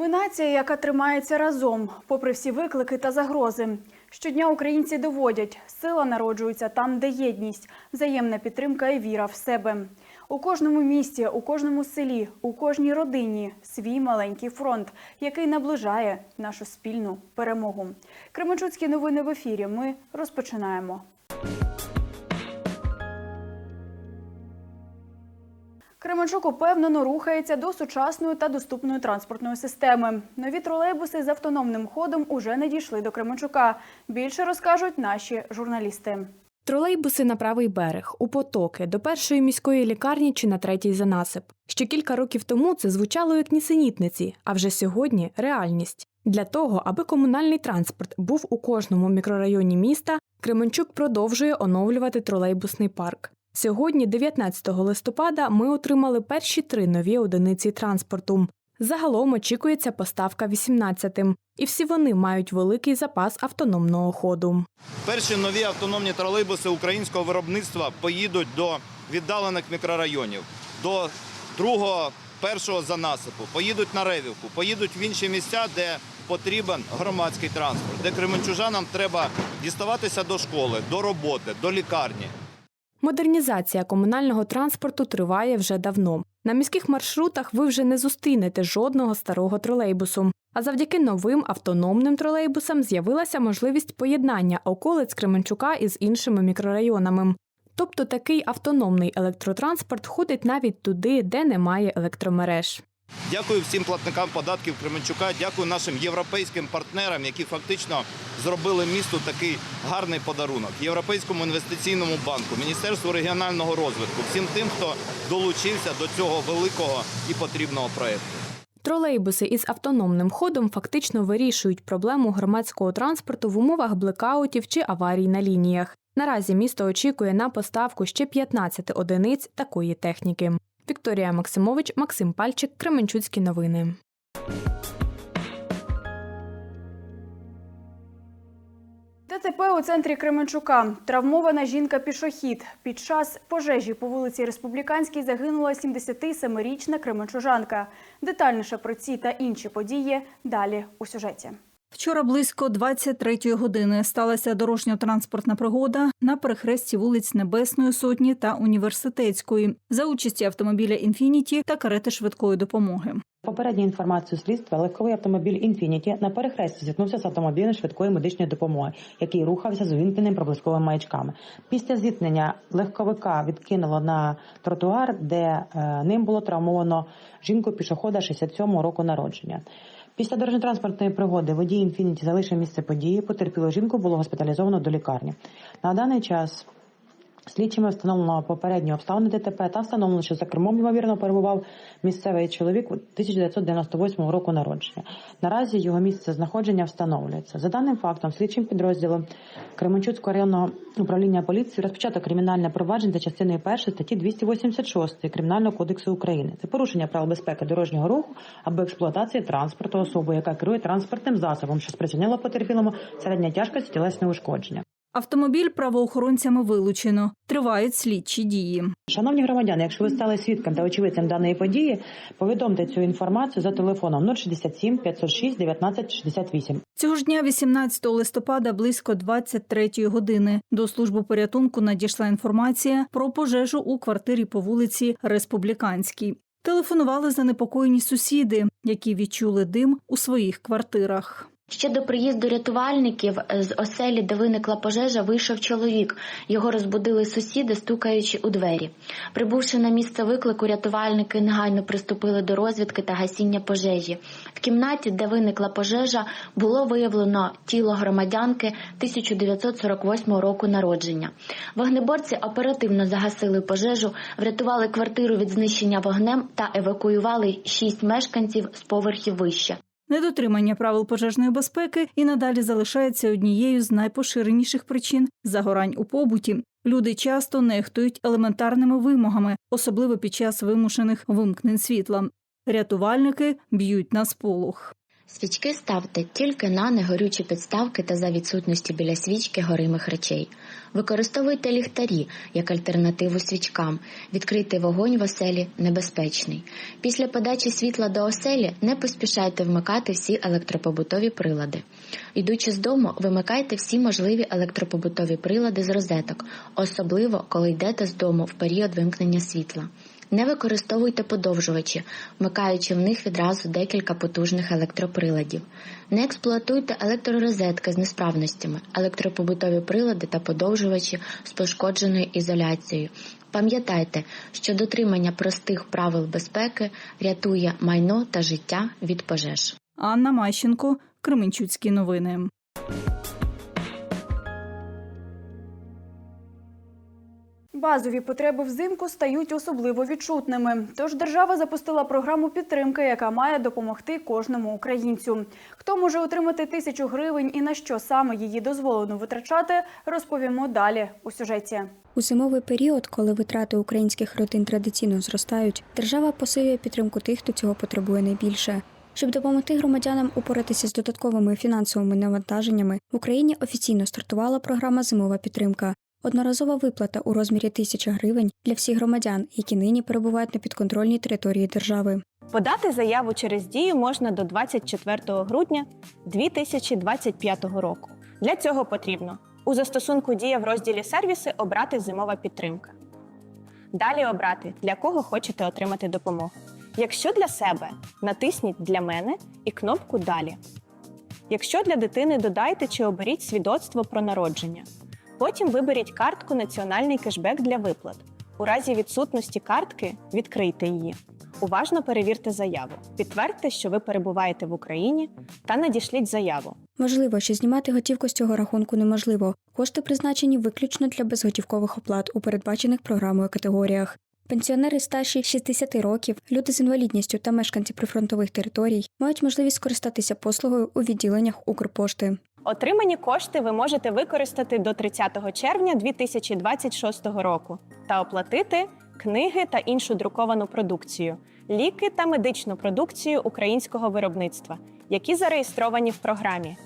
Ми нація, яка тримається разом, попри всі виклики та загрози. Щодня українці доводять, сила народжується там, де єдність, взаємна підтримка і віра в себе. У кожному місті, у кожному селі, у кожній родині свій маленький фронт, який наближає нашу спільну перемогу. Кременчуцькі новини в ефірі. Ми розпочинаємо. Кременчук упевнено рухається до сучасної та доступної транспортної системи. Нові тролейбуси з автономним ходом уже не дійшли до Кременчука. Більше розкажуть наші журналісти. Тролейбуси на правий берег, у потоки, до першої міської лікарні чи на третій занасип. Ще кілька років тому це звучало як нісенітниці, а вже сьогодні реальність. Для того, аби комунальний транспорт був у кожному мікрорайоні міста, Кременчук продовжує оновлювати тролейбусний парк. Сьогодні, 19 листопада, ми отримали перші три нові одиниці транспорту. Загалом очікується поставка 18-тим, і всі вони мають великий запас автономного ходу. Перші нові автономні тролейбуси українського виробництва поїдуть до віддалених мікрорайонів, до другого, першого занасипу, поїдуть на Ревівку, поїдуть в інші місця, де потрібен громадський транспорт, де кременчужанам треба діставатися до школи, до роботи, до лікарні. Модернізація комунального транспорту триває вже давно. На міських маршрутах ви вже не зустрінете жодного старого тролейбусу. А завдяки новим автономним тролейбусам з'явилася можливість поєднання околиць Кременчука із іншими мікрорайонами. Тобто такий автономний електротранспорт ходить навіть туди, де немає електромереж. Дякую всім платникам податків Кременчука, дякую нашим європейським партнерам, які фактично зробили місту такий гарний подарунок. Європейському інвестиційному банку, Міністерству регіонального розвитку, всім тим, хто долучився до цього великого і потрібного проєкту. Тролейбуси із автономним ходом фактично вирішують проблему громадського транспорту в умовах блекаутів чи аварій на лініях. Наразі місто очікує на поставку ще 15 одиниць такої техніки. Вікторія Максимович, Максим Пальчик, Кременчуцькі новини. ДТП у центрі Кременчука. Травмована жінка-пішохід. Під час пожежі по вулиці Республіканській загинула 77-річна кременчужанка. Детальніше про ці та інші події далі у сюжеті. Вчора близько 23-ї години сталася дорожньо-транспортна пригода на перехресті вулиць Небесної Сотні та Університетської за участі автомобіля «Інфініті» та карети швидкої допомоги. Попередньою інформацією слідства легковий автомобіль «Інфініті» на перехресті зіткнувся з автомобілем швидкої медичної допомоги, який рухався з увімкненими проблисковими маячками. Після зіткнення легковика відкинуло на тротуар, де е, ним було травмовано жінку пішохода 67-го року народження. Після дорожньо-транспортної пригоди водій «Інфініті» залишив місце події. Потерпілу жінку було госпіталізовано до лікарні. На даний час Слідчими встановлено попередні обставини ДТП та встановлено, що за кермом ймовірно перебував місцевий чоловік 1998 року народження. Наразі його місце знаходження встановлюється. За даним фактом, слідчим підрозділом Кременчуцького районного управління поліції розпочато кримінальне провадження за частиною 1 статті 286 Кримінального кодексу України. Це порушення правил безпеки дорожнього руху або експлуатації транспорту особи, яка керує транспортним засобом, що спричинило потерпілому середня тяжкості тілесне ушкодження. Автомобіль правоохоронцями вилучено. Тривають слідчі дії. Шановні громадяни, якщо ви стали свідком та очевидцем даної події, повідомте цю інформацію за телефоном 067 506 19 68. Цього ж дня, 18 листопада, близько 23-ї години, до служби порятунку надійшла інформація про пожежу у квартирі по вулиці Республіканській. Телефонували занепокоєні сусіди, які відчули дим у своїх квартирах. Ще до приїзду рятувальників з оселі, де виникла пожежа, вийшов чоловік. Його розбудили сусіди, стукаючи у двері. Прибувши на місце виклику, рятувальники негайно приступили до розвідки та гасіння пожежі. В кімнаті, де виникла пожежа, було виявлено тіло громадянки 1948 року народження. Вогнеборці оперативно загасили пожежу, врятували квартиру від знищення вогнем та евакуювали шість мешканців з поверхів вище. Недотримання правил пожежної безпеки і надалі залишається однією з найпоширеніших причин загорань у побуті. Люди часто нехтують елементарними вимогами, особливо під час вимушених вимкнень світла. Рятувальники б'ють на сполох. Свічки ставте тільки на негорючі підставки та за відсутності біля свічки горимих речей. Використовуйте ліхтарі як альтернативу свічкам. Відкритий вогонь в оселі небезпечний. Після подачі світла до оселі не поспішайте вмикати всі електропобутові прилади. Йдучи з дому, вимикайте всі можливі електропобутові прилади з розеток, особливо коли йдете з дому в період вимкнення світла. Не використовуйте подовжувачі, вмикаючи в них відразу декілька потужних електроприладів. Не експлуатуйте електророзетки з несправностями, електропобутові прилади та подовжувачі з пошкодженою ізоляцією. Пам'ятайте, що дотримання простих правил безпеки рятує майно та життя від пожеж. Анна Мащенко, Кременчуцькі новини. Базові потреби взимку стають особливо відчутними. Тож держава запустила програму підтримки, яка має допомогти кожному українцю. Хто може отримати тисячу гривень і на що саме її дозволено витрачати, розповімо далі у сюжеті. У зимовий період, коли витрати українських родин традиційно зростають, держава посилює підтримку тих, хто цього потребує найбільше. Щоб допомогти громадянам упоратися з додатковими фінансовими навантаженнями, в Україні офіційно стартувала програма Зимова підтримка. Одноразова виплата у розмірі тисяча гривень для всіх громадян, які нині перебувають на підконтрольній території держави. Подати заяву через дію можна до 24 грудня 2025 року. Для цього потрібно у застосунку Дія в розділі сервіси обрати зимова підтримка. Далі обрати, для кого хочете отримати допомогу. Якщо для себе, натисніть Для мене і кнопку Далі. Якщо для дитини додайте чи оберіть свідоцтво про народження. Потім виберіть картку Національний кешбек для виплат. У разі відсутності картки відкрийте її. Уважно перевірте заяву. Підтвердьте, що ви перебуваєте в Україні, та надішліть заяву. Важливо, що знімати готівку з цього рахунку неможливо. Кошти призначені виключно для безготівкових оплат у передбачених програмою категоріях. Пенсіонери старші 60 років, люди з інвалідністю та мешканці прифронтових територій мають можливість скористатися послугою у відділеннях Укрпошти. Отримані кошти ви можете використати до 30 червня 2026 року та оплатити книги та іншу друковану продукцію, ліки та медичну продукцію українського виробництва, які зареєстровані в програмі,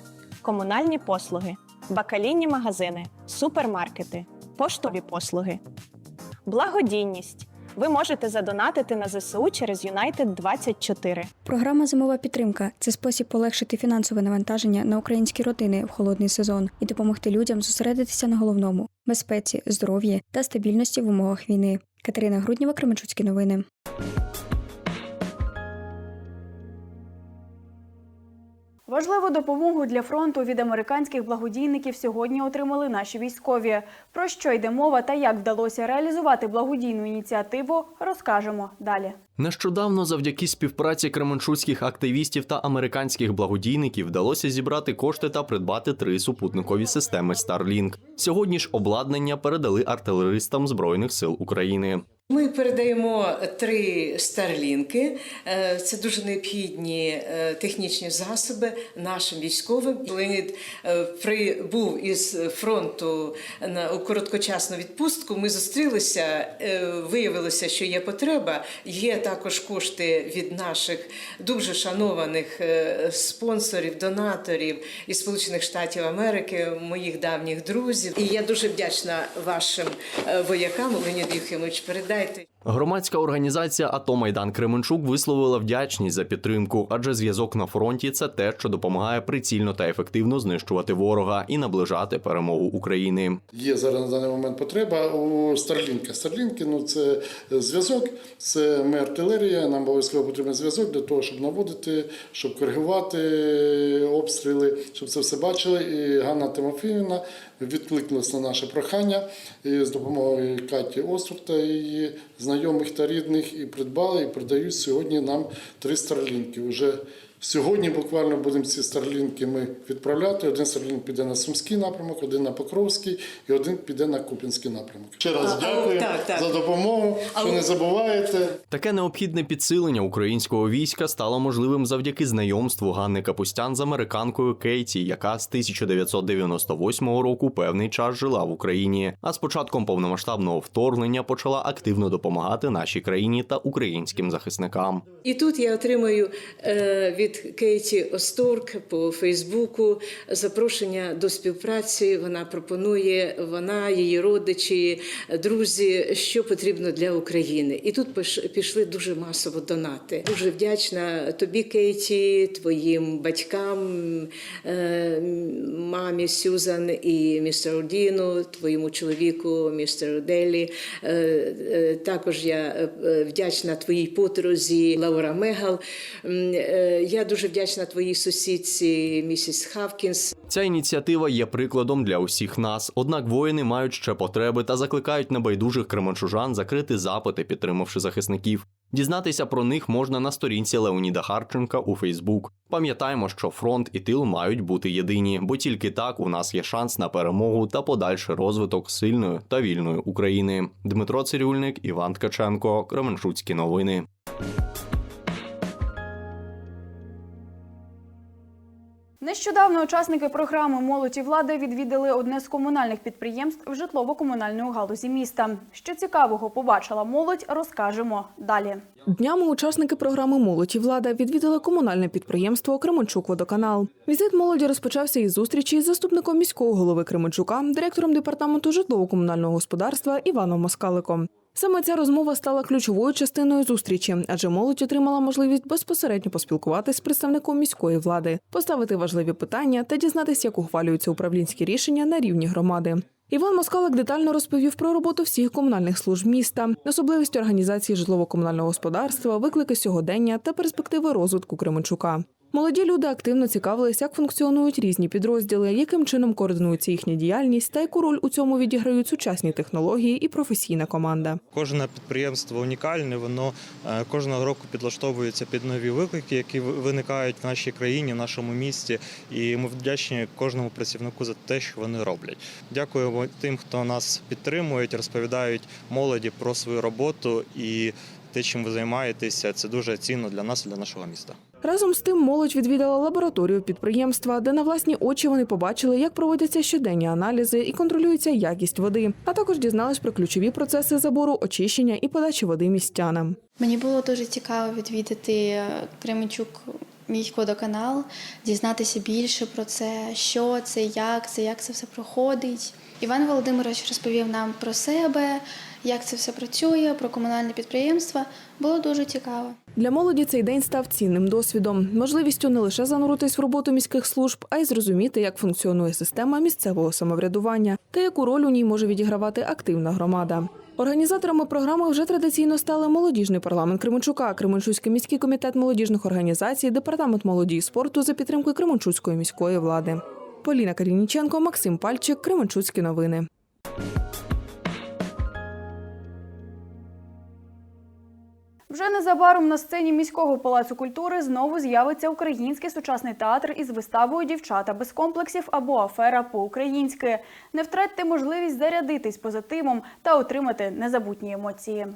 комунальні послуги, бакалійні магазини, супермаркети, поштові послуги, благодійність. Ви можете задонатити на ЗСУ через United 24 Програма Зимова підтримка це спосіб полегшити фінансове навантаження на українські родини в холодний сезон і допомогти людям зосередитися на головному безпеці, здоров'ї та стабільності в умовах війни. Катерина Грудніва, Кременчуцькі новини. Важливу допомогу для фронту від американських благодійників сьогодні отримали наші військові. Про що йде мова та як вдалося реалізувати благодійну ініціативу, розкажемо далі. Нещодавно, завдяки співпраці кременчуцьких активістів та американських благодійників, вдалося зібрати кошти та придбати три супутникові системи Starlink. Сьогодні ж обладнання передали артилеристам збройних сил України. Ми передаємо три старлінки. Е, Це дуже необхідні е, технічні засоби нашим військовим. Леонід е, прибув із фронту на короткочасну відпустку. Ми зустрілися. Виявилося, що є потреба. Є також кошти від наших дуже шанованих спонсорів, донаторів із Сполучених Штатів Америки, моїх давніх друзів. І я дуже вдячна вашим воякам. Леонід Юхимович, vedrete. Громадська організація АТО Майдан Кременчук висловила вдячність за підтримку, адже зв'язок на фронті це те, що допомагає прицільно та ефективно знищувати ворога і наближати перемогу України. Є зараз на даний момент потреба у Старлінка. Старлінки ну це зв'язок, це ми артилерія. Нам обов'язково потрібен зв'язок для того, щоб наводити, щоб коригувати обстріли, щоб це все бачили. І Ганна Тимофіївна відкликнулася на наше прохання і з допомогою Каті Острук та її знайомих та рідних і придбали і продають сьогодні нам три старлінки. Уже Сьогодні буквально будемо ці старлінки ми відправляти. Один старлінк піде на Сумський напрямок, один на Покровський і один піде на Купінський напрямок. Ще раз А, дякую так, так. за допомогу, що не забуваєте. Таке необхідне підсилення українського війська стало можливим завдяки знайомству Ганни Капустян з американкою Кейті, яка з 1998 року певний час жила в Україні. А з початком повномасштабного вторгнення почала активно допомагати нашій країні та українським захисникам. І тут я отримую е, від від Кейті Осторк по Фейсбуку запрошення до співпраці. Вона пропонує вона, її родичі, друзі, що потрібно для України. І тут піш- пішли дуже масово донати. Дуже вдячна тобі, Кейті, твоїм батькам, е, мамі Сюзан і містеру Діну, твоєму чоловіку, містеру Делі. Е, е, Також я е, вдячна твоїй подрузі Лаура Мегал. Я дуже вдячна твоїй сусідці місіс Хавкінс. Ця ініціатива є прикладом для усіх нас. Однак воїни мають ще потреби та закликають небайдужих кременчужан закрити запити, підтримавши захисників. Дізнатися про них можна на сторінці Леоніда Харченка у Фейсбук. Пам'ятаємо, що фронт і тил мають бути єдині, бо тільки так у нас є шанс на перемогу та подальший розвиток сильної та вільної України. Дмитро Цирюльник, Іван Ткаченко, Кременчуцькі новини. Нещодавно учасники програми Молодь і влади відвідали одне з комунальних підприємств в житлово-комунальної галузі міста. Що цікавого побачила молодь, розкажемо далі. Днями учасники програми Молодь і влада відвідали комунальне підприємство Кременчук Водоканал. Візит молоді розпочався із зустрічі з заступником міського голови Кременчука, директором департаменту житлово-комунального господарства Іваном Москаликом. Саме ця розмова стала ключовою частиною зустрічі, адже молодь отримала можливість безпосередньо поспілкуватись з представником міської влади, поставити важливі питання та дізнатися, як ухвалюються управлінські рішення на рівні громади. Іван Москалик детально розповів про роботу всіх комунальних служб міста, особливості організації житлово-комунального господарства, виклики сьогодення та перспективи розвитку Кременчука. Молоді люди активно цікавились, як функціонують різні підрозділи, яким чином координується їхня діяльність та яку роль у цьому відіграють сучасні технології і професійна команда. Кожне підприємство унікальне, воно е, кожного року підлаштовується під нові виклики, які ви- виникають в нашій країні, в нашому місті. І ми вдячні кожному працівнику за те, що вони роблять. Дякуємо тим, хто нас підтримують, розповідають молоді про свою роботу і те, чим ви займаєтеся. Це дуже цінно для нас і для нашого міста. Разом з тим молодь відвідала лабораторію підприємства, де на власні очі вони побачили, як проводяться щоденні аналізи і контролюється якість води, а також дізнались про ключові процеси забору, очищення і подачі води містянам. Мені було дуже цікаво відвідати Кременчук міськводоканал, дізнатися більше про це, що це, як це, як це все проходить. Іван Володимирович розповів нам про себе, як це все працює, про комунальне підприємство. Було дуже цікаво. Для молоді цей день став цінним досвідом, можливістю не лише зануритись в роботу міських служб, а й зрозуміти, як функціонує система місцевого самоврядування та яку роль у ній може відігравати активна громада. Організаторами програми вже традиційно стали молодіжний парламент Кременчука, Кременчуцький міський комітет молодіжних організацій, департамент молоді і спорту за підтримкою Кременчуцької міської влади. Поліна Карініченко, Максим Пальчик, Кременчуцькі новини. Вже незабаром на сцені міського палацу культури знову з'явиться український сучасний театр із виставою Дівчата без комплексів або афера по-українськи. Не втратьте можливість зарядитись позитивом та отримати незабутні емоції.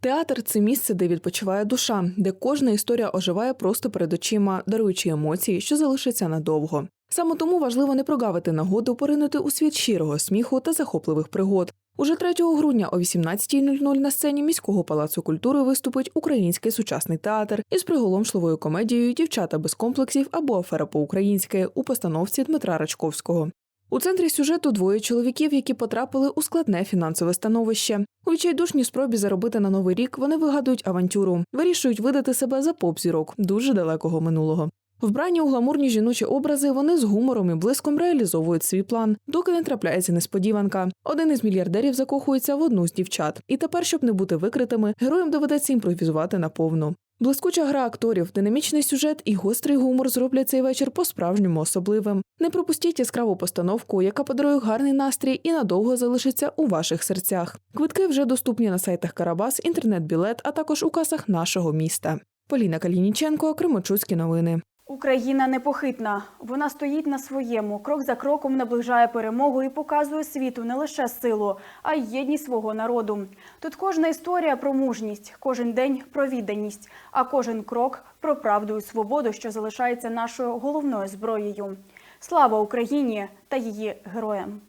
Театр це місце, де відпочиває душа, де кожна історія оживає просто перед очима, даруючи емоції, що залишаться надовго. Саме тому важливо не прогавити нагоду поринути у світ щирого сміху та захопливих пригод. Уже 3 грудня о 18.00 на сцені міського палацу культури виступить український сучасний театр із приголомшливою комедією Дівчата без комплексів або афера по-українськи у постановці Дмитра Рачковського. У центрі сюжету двоє чоловіків, які потрапили у складне фінансове становище. У відчайдушній спробі заробити на новий рік вони вигадують авантюру, вирішують видати себе за поп-зірок дуже далекого минулого. Вбрані у гламурні жіночі образи вони з гумором і блиском реалізовують свій план, доки не трапляється несподіванка. Один із мільярдерів закохується в одну з дівчат, і тепер, щоб не бути викритими, героям доведеться імпровізувати наповну. Блискуча гра акторів, динамічний сюжет і гострий гумор зроблять цей вечір по-справжньому особливим. Не пропустіть яскраву постановку, яка подарує гарний настрій і надовго залишиться у ваших серцях. Квитки вже доступні на сайтах Карабас, інтернет-білет, а також у касах нашого міста. Поліна Калініченко, Кременчуцькі новини. Україна непохитна. Вона стоїть на своєму, крок за кроком наближає перемогу і показує світу не лише силу, а й єдність свого народу. Тут кожна історія про мужність, кожен день про відданість, а кожен крок про правду і свободу, що залишається нашою головною зброєю. Слава Україні та її героям!